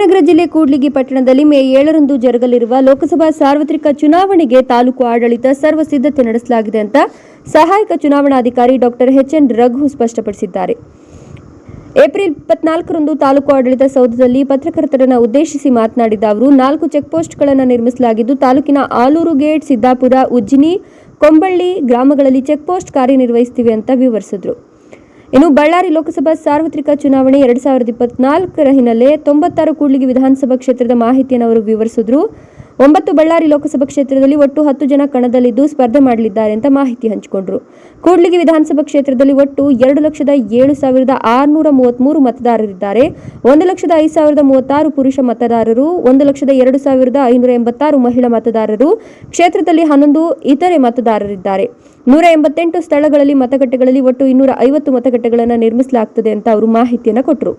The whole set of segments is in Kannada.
ಚಾಮರಾಜನಗರ ಜಿಲ್ಲೆ ಕೂಡ್ಲಿಗಿ ಪಟ್ಟಣದಲ್ಲಿ ಮೇ ಏಳರಂದು ಜರುಗಲಿರುವ ಲೋಕಸಭಾ ಸಾರ್ವತ್ರಿಕ ಚುನಾವಣೆಗೆ ತಾಲೂಕು ಆಡಳಿತ ಸರ್ವ ಸಿದ್ಧತೆ ನಡೆಸಲಾಗಿದೆ ಅಂತ ಸಹಾಯಕ ಚುನಾವಣಾಧಿಕಾರಿ ಡಾಕ್ಟರ್ ಎಚ್ಎನ್ ರಘು ಸ್ಪಷ್ಟಪಡಿಸಿದ್ದಾರೆ. ಏಪ್ರಿಲ್ ಇಪ್ಪತ್ನಾಲ್ಕರಂದು ತಾಲೂಕು ಆಡಳಿತ ಸೌಧದಲ್ಲಿ ಪತ್ರಕರ್ತರನ್ನು ಉದ್ದೇಶಿಸಿ ಮಾತನಾಡಿದ ಅವರು, ನಾಲ್ಕು ಚೆಕ್ಪೋಸ್ಟ್ಗಳನ್ನು ನಿರ್ಮಿಸಲಾಗಿದ್ದು, ತಾಲೂಕಿನ ಆಲೂರು ಗೇಟ್, ಸಿದ್ದಾಪುರ, ಉಜ್ಜಿನಿ, ಕೊಂಬಳ್ಳಿ ಗ್ರಾಮಗಳಲ್ಲಿ ಚೆಕ್ಪೋಸ್ಟ್ ಕಾರ್ಯನಿರ್ವಹಿಸುತ್ತಿವೆ ಅಂತ ವಿವರಿಸಿದರು. ಇನ್ನು ಬಳ್ಳಾರಿ ಲೋಕಸಭಾ ಸಾರ್ವತ್ರಿಕ ಚುನಾವಣೆ ಎರಡ್ ಸಾವಿರದ ಇಪ್ಪತ್ನಾಲ್ಕರ ಹಿನ್ನೆಲೆ ತೊಂಬತ್ತಾರು ಕೂಡ್ಲಿಗಿ ವಿಧಾನಸಭಾ ಕ್ಷೇತ್ರದ ಮಾಹಿತಿಯನ್ನು ಅವರು ವಿವರಿಸಿದ್ರು. ಒಂಬತ್ತು ಬಳ್ಳಾರಿ ಲೋಕಸಭಾ ಕ್ಷೇತ್ರದಲ್ಲಿ ಒಟ್ಟು ಹತ್ತು ಜನ ಕಣದಲ್ಲಿದ್ದು ಸ್ಪರ್ಧೆ ಮಾಡಲಿದ್ದಾರೆ ಅಂತ ಮಾಹಿತಿ ಹಂಚಿಕೊಂಡ್ರು. ಕೂಡ್ಲಿಗಿ ವಿಧಾನಸಭಾ ಕ್ಷೇತ್ರದಲ್ಲಿ ಒಟ್ಟು ಎರಡು ಲಕ್ಷದ ಏಳು ಸಾವಿರದ ಆರುನೂರ ಮೂವತ್ಮೂರು ಮತದಾರರಿದ್ದಾರೆ. ಒಂದು ಲಕ್ಷದ ಐದು ಸಾವಿರದ ಮೂವತ್ತಾರು ಪುರುಷ ಮತದಾರರು, ಒಂದು ಲಕ್ಷದ ಎರಡು ಸಾವಿರದ ಐನೂರ ಎಂಬತ್ತಾರು ಮಹಿಳಾ ಮತದಾರರು, ಕ್ಷೇತ್ರದಲ್ಲಿ ಹನ್ನೊಂದು ಇತರೆ ಮತದಾರರಿದ್ದಾರೆ. ನೂರ ಎಂಬತ್ತೆಂಟು ಸ್ಥಳಗಳಲ್ಲಿ ಮತಗಟ್ಟೆಗಳಲ್ಲಿ ಒಟ್ಟು ಇನ್ನೂರ ಐವತ್ತು ಮತಗಟ್ಟೆಗಳನ್ನು ನಿರ್ಮಿಸಲಾಗುತ್ತದೆ ಅಂತ ಅವರು ಮಾಹಿತಿಯನ್ನು ಕೊಟ್ಟರು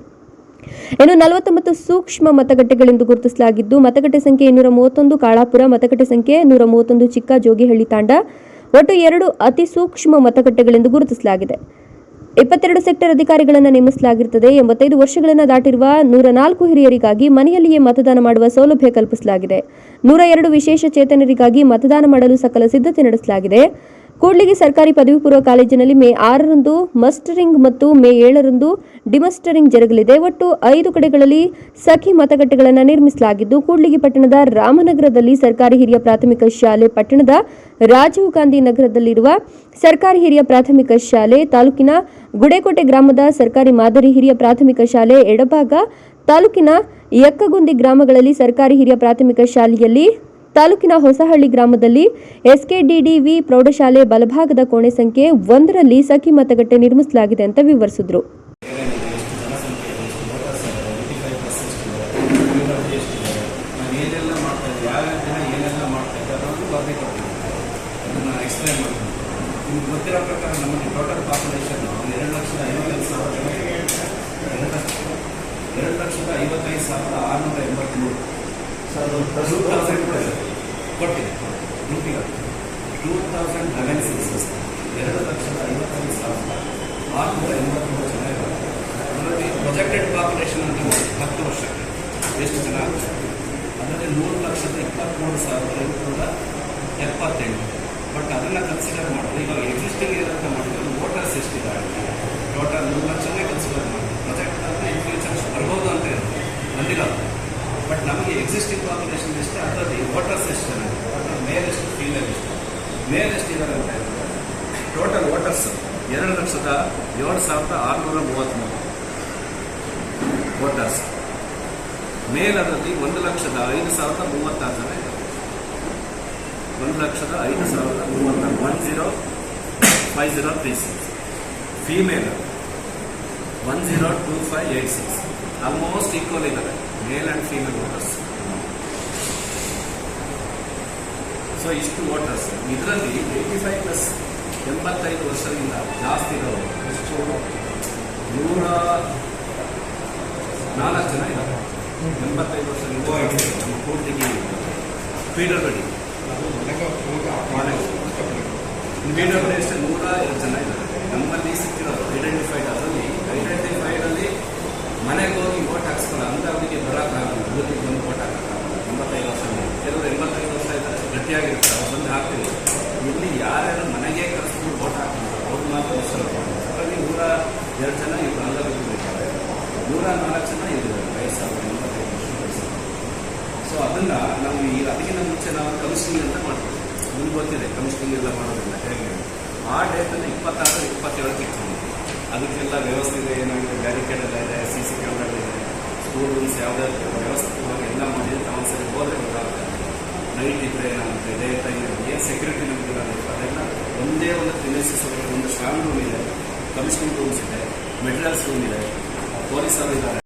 ಇನ್ನು ನಲವತ್ತೊಂಬತ್ತು ಸೂಕ್ಷ್ಮ ಮತಗಟ್ಟೆಗಳೆಂದು ಗುರುತಿಸಲಾಗಿದ್ದು, ಮತಗಟ್ಟೆ ಸಂಖ್ಯೆ ಇನ್ನೂರ ಮೂವತ್ತೊಂದು ಕಾಳಾಪುರ, ಮತಗಟ್ಟೆ ಸಂಖ್ಯೆ ನೂರ ಮೂವತ್ತೊಂದು ಚಿಕ್ಕ ಜೋಗಿಹಳ್ಳಿ ತಾಂಡ, ಒಟ್ಟು ಎರಡು ಅತಿ ಸೂಕ್ಷ್ಮ ಮತಗಟ್ಟೆಗಳೆಂದು ಗುರುತಿಸಲಾಗಿದೆ. ಇಪ್ಪತ್ತೆರಡು ಸೆಕ್ಟರ್ ಅಧಿಕಾರಿಗಳನ್ನು ನೇಮಿಸಲಾಗಿರುತ್ತದೆ ಎಂಬತ್ತೈದು ವರ್ಷಗಳನ್ನು ದಾಟಿರುವ ನೂರ ನಾಲ್ಕು ಹಿರಿಯರಿಗಾಗಿ ಮನೆಯಲ್ಲಿಯೇ ಮತದಾನ ಮಾಡುವ ಸೌಲಭ್ಯ ಕಲ್ಪಿಸಲಾಗಿದೆ. ನೂರ ಎರಡು ವಿಶೇಷ ಚೇತನರಿಗಾಗಿ ಮತದಾನ ಮಾಡಲು ಸಕಲ ಸಿದ್ಧತೆ ನಡೆಸಲಾಗಿದೆ. ಕೂಡ್ಲಿಗಿ ಸರ್ಕಾರಿ ಪದವಿ ಪೂರ್ವ ಕಾಲೇಜಿನಲ್ಲಿ ಮೇ ಆರರಂದು ಮಸ್ಟರಿಂಗ್ ಮತ್ತು ಮೇ ಏಳರಂದು ಡಿಮಸ್ಟರಿಂಗ್ ಜರುಗಲಿದೆ. ಒಟ್ಟು ಐದು ಕಡೆಗಳಲ್ಲಿ ಸಖಿ ಮತಗಟ್ಟೆಗಳನ್ನು ನಿರ್ಮಿಸಲಾಗಿದ್ದು, ಕೂಡ್ಲಿಗಿ ಪಟ್ಟಣದ ರಾಮನಗರದಲ್ಲಿ ಸರ್ಕಾರಿ ಹಿರಿಯ ಪ್ರಾಥಮಿಕ ಶಾಲೆ ಪಟ್ಟಣದ ರಾಜೀವ್ ಗಾಂಧಿ ನಗರದಲ್ಲಿರುವ ಸರ್ಕಾರಿ ಹಿರಿಯ ಪ್ರಾಥಮಿಕ ಶಾಲೆ ತಾಲೂಕಿನ ಗುಡೇಕೋಟೆ ಗ್ರಾಮದ ಸರ್ಕಾರಿ ಮಾದರಿ ಹಿರಿಯ ಪ್ರಾಥಮಿಕ ಶಾಲೆ ಎಡಭಾಗ ತಾಲೂಕಿನ ಯಕ್ಕಗುಂದಿ ಗ್ರಾಮಗಳಲ್ಲಿ ಸರ್ಕಾರಿ ಹಿರಿಯ ಪ್ರಾಥಮಿಕ ಶಾಲೆಯಲ್ಲಿ ತಾಲೂಕಿನ ಹೊಸಹಳ್ಳಿ ಗ್ರಾಮದಲ್ಲಿ ಎಸ್ಕೆಡಿಡಿವಿ ಪ್ರೌಢಶಾಲೆ ಬಲಭಾಗದ ಕೋಣೆ ಸಂಖ್ಯೆ ಒಂದರಲ್ಲಿ ಸಖಿ ಮತಗಟ್ಟೆ ನಿರ್ಮಿಸಲಾಗಿದೆ ಅಂತ ವಿವರಿಸಿದ್ರು. ಎರಡು ಲಕ್ಷದ ಐವತ್ತೈದು ಸಾವಿರದ ಆರುನೂರ ಎಂಬತ್ತ್ಮೂರು ಟೂ ತೌಸಂಡ್ ಕೊಟ್ಟಿದೆ. ಟೂ ತೌಸಂಡ್ ಲೆವೆನ್ ಸಿಕ್ಸ್ ಎರಡು ಲಕ್ಷದ ಐವತ್ತೈದು ಸಾವಿರದ ಆರುನೂರ ಎಂಬತ್ಮೂರು ಜನ ಇದ್ದಾರೆ. ಅದರಲ್ಲಿ ಪ್ರೊಜೆಕ್ಟೆಡ್ ಪಾಪ್ಯುಲೇಷನ್ ಅಂತ ಹತ್ತು ವರ್ಷಕ್ಕೆ ಎಷ್ಟು ಜನ? ಅದರಲ್ಲಿ ಮೂರು ಲಕ್ಷದ ಇಪ್ಪತ್ತ್ಮೂರು ಸಾವಿರದ ಎಂಟುನೂರ ಎಪ್ಪತ್ತೆಂಟು. ಬಟ್ ಅದನ್ನು ಕನ್ಸಿಡರ್ ಮಾಡಿದ್ರೆ ಇವಾಗ ಎಕ್ಸಿಸ್ಟಿಂಗ್ ಇರೋಂಥ ಮಾಡಿದ್ರೆ ವೋಟರ್ಸ್ ಎಷ್ಟಿದ್ದಾರೆ ಟೋಟಲ್ ಮೂರು ಲಕ್ಷನೇ ಕನ್ಸಿಡರ್ ಮಾಡಿ ಪ್ರೊಜೆಕ್ಟ್ ಅಂದರೆ ಇನ್ ಫ್ಯೂಚರ್ ಬರ್ಬೋದು ಅಂತ ಇರುತ್ತೆ ಬಂದಿರೋದು ಬಟ್ ನಮಗೆ ಎಕ್ಸಿಸ್ಟಿಂಗ್ ಪಾಪ್ಯುಲೇಷನ್ ಎಷ್ಟು ಅದರಲ್ಲಿ ವೋಟರ್ಸ್ ಎಷ್ಟು ಜನ ಟೋಟಲ್ ಮೇಲ್ ಎಷ್ಟು ಫೀಮೇಲ್ ಎಷ್ಟು ಮೇಲ್ ಎಷ್ಟಿದ್ದಾರೆ ಅಂತ ಹೇಳಿದ್ರೆ ಟೋಟಲ್ ವೋಟರ್ಸ್ ಎರಡು ಲಕ್ಷದ ಏಳು ಸಾವಿರದ ಆರುನೂರ ಮೂವತ್ತ್ಮೂರು ವೋಟರ್ಸ್ ಮೇಲದಲ್ಲಿ ಒಂದು ಲಕ್ಷದ ಐದು ಸಾವಿರದ ಮೂವತ್ತಾರು ಜನ ಒಂದು ಲಕ್ಷದ ಐದು ಸಾವಿರದ ಮೂವತ್ತಾರು. One zero five zero three six female one zero two five eight six almost equal ಇದ್ದಾರೆ male and female voters so ಇಷ್ಟು ವೋಟರ್ಸ್ ಇದರಲ್ಲಿ ಏಯ್ಟಿ ಫೈವ್ ಪ್ಲಸ್ ಎಂಬತ್ತೈದು ವರ್ಷದಿಂದ ಜಾಸ್ತಿ ಇರೋರು. ಎಷ್ಟು ನೂರ ನಾಲ್ಕು ಜನ ಇದ್ದಾರೆ. ಎಂಬತ್ತೈದು ವರ್ಷದಿಂದ ನಮ್ಮ ಪೂರ್ತಿಗೆ ಫೀಡರ್ ಬಡಿ ಫೀಡರ್ ಬಡಿ ಎಷ್ಟು ನೂರ ಎರಡು ಜನ ಇದ್ದಾರೆ. ನಮ್ಮಲ್ಲಿ ಸಿಕ್ಕಿರೋದು ಐಡೆಂಟಿಫೈಡ್ ಅದರಲ್ಲಿ ಐಡೆಂಟಿಫೈಡಲ್ಲಿ ಮನೆಗೆ ಹೋಗಿ ವೋಟ್ ಹಾಕ್ಸ್ಕೊಳ್ಳೋ ಅಂಥವ್ರಿಗೆ ಬರೋಕ್ಕಾಗಲ್ಲ ಬೂತಿಗೆ ಬಂದು ವೋಟ್ ಹಾಕೋಕ್ಕಾಗಲ್ಲ ಎಂಬತ್ತೈದು ವರ್ಷ ಕೆಲವರು ಎಂಬತ್ತೈದು ವರ್ಷ ಗಟ್ಟಿಯಾಗಿರ್ತಾರೆ ಅವ್ರು ಬಂದು ಹಾಕ್ತೀವಿ ಇಲ್ಲಿ ಯಾರ್ಯಾರು ಮನೆಗೆ ಕರೆಸ್ಕೊಂಡು ಓಟ್ ಹಾಕ್ತಾರೆ, ಅವ್ರು ಮಾತ್ರ ಅದರಲ್ಲಿ ನೂರ ಎರಡು ಜನ ಇವರು ಅಂಗವಿಕಲರಿದ್ದಾರೆ ನೂರ ನಾಲ್ಕು ಜನ ಇದ್ದಾರೆ. ವಯಸ್ಸಾಗ ಎಂಬತ್ತೈದು ವರ್ಷ ಸೊ ಅದನ್ನ ನಾವು ಈ ಅದಕ್ಕಿಂತ ಮುಂಚೆ ನಾವು ಕಮಿಷನಿಂಗ್ ಅಂತ ಮಾಡ್ತೀವಿ. ನಿಮ್ಗೆ ಗೊತ್ತಿದೆ ಕಮಿಷನಿಂಗ್ ಎಲ್ಲ ಮಾಡೋದಿಲ್ಲ ಹೇಗೆ? ಆ ಡೇಟನ್ನು ಇಪ್ಪತ್ತಾರು, ಇಪ್ಪತ್ತೇಳಕ್ಕೆ ಇಟ್ಕೊಂಡಿದ್ವಿ ಅದಕ್ಕೆಲ್ಲ ವ್ಯವಸ್ಥೆ ಇದೆ, ಏನಾಗಿದೆ? ಬ್ಯಾರಿಕೇಡ್ ಎಲ್ಲ ಇದೆ ಸಿ ಸಿ ಕ್ಯಾಮ್ರಾಗಳಿದೆ ಸ್ಕೂಲ್ ರೂಮ್ಸ್ ಯಾವುದೇ ವ್ಯವಸ್ಥಿತವಾಗಿ ಎಲ್ಲ ಮಾಡಿ ನಾವು ಸರಿ ಹೋದ್ರೆ ಗೊತ್ತಾಗುತ್ತೆ. ನೈಟ್ ಇದ್ರೆ ಏನಾಗುತ್ತೆ ಡೇ ಟೈಮ್ ಏನು ಸೆಕ್ಯೂರಿಟಿ ನಮ್ಗೆ ಅದೆಲ್ಲ ಒಂದೇ ಒಂದು ಪ್ರಿಮಿಸಸ್ ಒಂದು ಸ್ಟ್ರಾಂಗ್ ರೂಮ್ ಇದೆ. ಕಮಿಷನಿಂಗ್ ರೂಮ್ಸ್ ಇದೆ. ಮೆಟೀರಿಯಲ್ಸ್ ರೂಮ್ ಇದೆ. ಪೊಲೀಸರು ಇದ್ದಾರೆ.